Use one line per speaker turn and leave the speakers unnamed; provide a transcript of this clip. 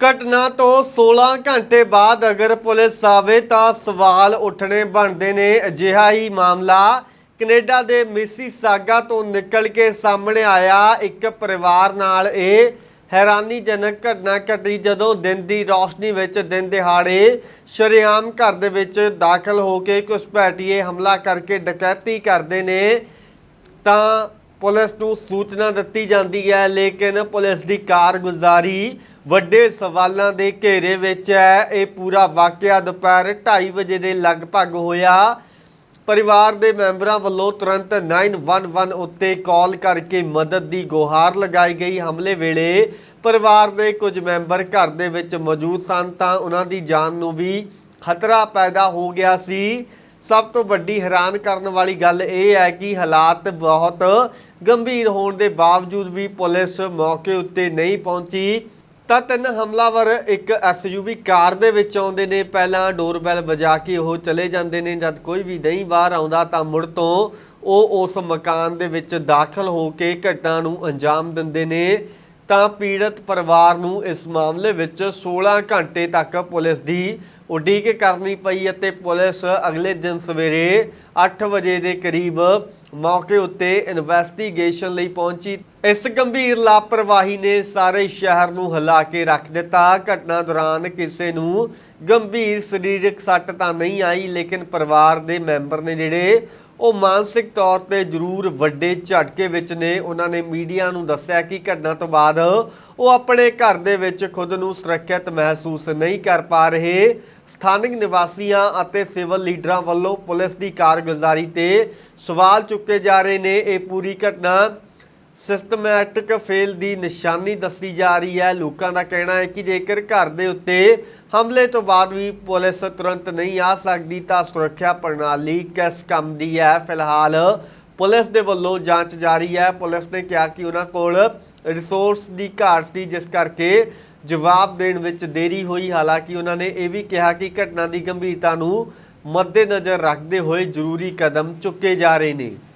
ਘਟਨਾ ਤੋਂ 16 ਘੰਟੇ ਬਾਅਦ ਅਗਰ ਪੁਲਿਸ ਆਵੇ ਤਾਂ ਸਵਾਲ ਉੱਠਣੇ ਬਣਦੇ ਨੇ। ਅਜਿਹਾ ਹੀ ਮਾਮਲਾ ਕੈਨੇਡਾ ਦੇ ਮਿਸੀਸਾਗਾ ਤੋਂ ਨਿਕਲ ਕੇ ਸਾਹਮਣੇ ਆਇਆ। ਇੱਕ ਪਰਿਵਾਰ ਨਾਲ ਇਹ ਹੈਰਾਨੀਜਨਕ ਘਟਨਾ ਘਟੀ ਜਦੋਂ ਦਿਨ ਦੀ ਰੌਸ਼ਨੀ ਵਿੱਚ ਦਿਨ ਦਿਹਾੜੇ ਸ਼ਰੇਆਮ ਘਰ ਦੇ ਵਿੱਚ ਦਾਖਲ ਹੋ ਕੇ ਘੁਸਪੈਠੀਏ ਹਮਲਾ ਕਰਕੇ ਡਕੈਤੀ ਕਰਦੇ ਨੇ। ਤਾਂ ਪੁਲਿਸ ਨੂੰ ਸੂਚਨਾ ਦਿੱਤੀ ਜਾਂਦੀ ਹੈ, ਲੇਕਿਨ ਪੁਲਿਸ ਦੀ ਕਾਰਗੁਜ਼ਾਰੀ ਵੱਡੇ ਸਵਾਲਾਂ ਦੇ ਘੇਰੇ ਵਿੱਚ ਹੈ। ਇਹ ਪੂਰਾ ਵਾਕਿਆ ਦੁਪਹਿਰ 2:30 ਵਜੇ ਦੇ ਲਗਭਗ ਹੋਇਆ। ਪਰਿਵਾਰ ਦੇ ਮੈਂਬਰਾਂ ਵੱਲੋਂ ਤੁਰੰਤ 911 ਉੱਤੇ ਕਾਲ ਕਰਕੇ ਮਦਦ ਦੀ ਗੁਹਾਰ ਲਗਾਈ ਗਈ ਹਮਲੇ ਵੇਲੇ। ਪਰਿਵਾਰ ਦੇ ਕੁਝ ਮੈਂਬਰ ਘਰ ਦੇ ਵਿੱਚ ਮੌਜੂਦ ਸਨ ਤਾਂ ਉਹਨਾਂ ਦੀ ਜਾਨ ਨੂੰ ਵੀ ਖਤਰਾ ਪੈਦਾ ਹੋ ਗਿਆ ਸੀ। ਸਭ ਤੋਂ ਵੱਡੀ ਹੈਰਾਨ ਕਰਨ ਵਾਲੀ ਗੱਲ ਇਹ ਹੈ ਕਿ ਹਾਲਾਤ ਬਹੁਤ ਗੰਭੀਰ ਹੋਣ ਦੇ ਬਾਵਜੂਦ ਵੀ ਪੁਲਿਸ ਮੌਕੇ ਉੱਤੇ ਨਹੀਂ ਪਹੁੰਚੀ। ਤਾਂ ਤਿੰਨ ਹਮਲਾਵਰ ਇੱਕ ਐਸਯੂਵੀ ਕਾਰ ਦੇ ਵਿੱਚ ਆਉਂਦੇ ਨੇ। ਪਹਿਲਾਂ ਡੋਰਬੈਲ ਵਜਾ ਕੇ ਉਹ ਚਲੇ ਜਾਂਦੇ ਨੇ। ਜਦ ਕੋਈ ਵੀ ਨਹੀਂ ਬਾਹਰ ਆਉਂਦਾ ਤਾਂ ਮੁੜ ਤੋਂ ਉਹ ਉਸ ਮਕਾਨ ਦੇ ਵਿੱਚ ਦਾਖਲ ਹੋ ਕੇ ਘਟਨਾ ਨੂੰ ਅੰਜਾਮ ਦਿੰਦੇ ਨੇ। ਤਾਂ ਪੀੜਤ ਪਰਿਵਾਰ ਨੂੰ ਇਸ ਮਾਮਲੇ ਵਿੱਚ 16 ਘੰਟੇ ਤੱਕ ਪੁਲਿਸ ਦੀ ਉਡੀਕ ਕਰਨੀ ਪਈ ਅਤੇ ਪੁਲਿਸ ਅਗਲੇ ਦਿਨ ਸਵੇਰੇ 8 ਵਜੇ ਦੇ ਕਰੀਬ ਮੌਕੇ ਉੱਤੇ ਇਨਵੈਸਟੀਗੇਸ਼ਨ ਲਈ ਪਹੁੰਚੀ। ਇਸ ਗੰਭੀਰ ਲਾਪਰਵਾਹੀ ਨੇ ਸਾਰੇ ਸ਼ਹਿਰ ਨੂੰ ਹਿਲਾ ਕੇ ਰੱਖ ਦਿੱਤਾ। ਘਟਨਾ ਦੌਰਾਨ ਕਿਸੇ ਨੂੰ ਗੰਭੀਰ ਸਰੀਰਕ ਸੱਟ ਤਾਂ ਨਹੀਂ ਆਈ, ਲੇਕਿਨ ਪਰਿਵਾਰ ਦੇ ਮੈਂਬਰ ਨੇ ਜਿਹੜੇ ਉਹ ਮਾਨਸਿਕ ਤੌਰ ਤੇ ਜ਼ਰੂਰ ਵੱਡੇ ਝਟਕੇ ਵਿੱਚ ਨੇ। ਉਹਨਾਂ ਨੇ ਮੀਡੀਆ ਨੂੰ ਦੱਸਿਆ ਕਿ ਘਟਨਾ ਤੋਂ ਬਾਅਦ ਉਹ ਆਪਣੇ ਘਰ ਦੇ ਵਿੱਚ ਖੁਦ ਨੂੰ ਸੁਰੱਖਿਅਤ ਮਹਿਸੂਸ ਨਹੀਂ ਕਰ ਪਾ ਰਹੇ। ਸਥਾਨਕ ਨਿਵਾਸੀਆਂ ਅਤੇ ਸਿਵਲ ਲੀਡਰਾਂ ਵੱਲੋਂ ਪੁਲਿਸ ਦੀ ਕਾਰਗੁਜ਼ਾਰੀ ਤੇ ਸਵਾਲ ਚੁੱਕੇ ਜਾ ਰਹੇ ਨੇ। ਇਹ ਪੂਰੀ ਘਟਨਾ ਸਿਸਟਮੈਟਿਕ ਫੇਲ ਦੀ ਨਿਸ਼ਾਨੀ ਦੱਸੀ ਜਾ ਰਹੀ ਹੈ। ਲੋਕਾਂ ਦਾ ਕਹਿਣਾ ਹੈ ਕਿ ਜੇਕਰ ਘਰ ਦੇ ਉੱਤੇ ਹਮਲੇ ਤੋਂ ਬਾਅਦ ਵੀ ਪੁਲਿਸ ਤੁਰੰਤ ਨਹੀਂ ਆ ਸਕਦੀ, ਤਾਂ ਸੁਰੱਖਿਆ ਪ੍ਰਣਾਲੀ ਕਿਸ ਕੰਮ ਦੀ ਹੈ? ਫਿਲਹਾਲ ਪੁਲਿਸ ਦੇ ਵੱਲੋਂ ਜਾਂਚ ਜਾਰੀ ਹੈ। ਪੁਲਿਸ ਨੇ ਕਿਹਾ ਕਿ ਉਹਨਾਂ ਕੋਲ ਰਿਸੋਰਸ ਦੀ ਘਾਟ ਸੀ, ਜਿਸ ਕਰਕੇ ਜਵਾਬ ਦੇਣ ਵਿੱਚ ਦੇਰੀ ਹੋਈ। ਹਾਲਾਂਕਿ ਉਹਨਾਂ ਨੇ ਇਹ ਵੀ ਕਿਹਾ ਕਿ ਘਟਨਾ ਦੀ ਗੰਭੀਰਤਾ ਨੂੰ ਮੱਦੇਨਜ਼ਰ ਰੱਖਦੇ ਹੋਏ ਜ਼ਰੂਰੀ ਕਦਮ ਚੁੱਕੇ ਜਾ ਰਹੇ ਨੇ।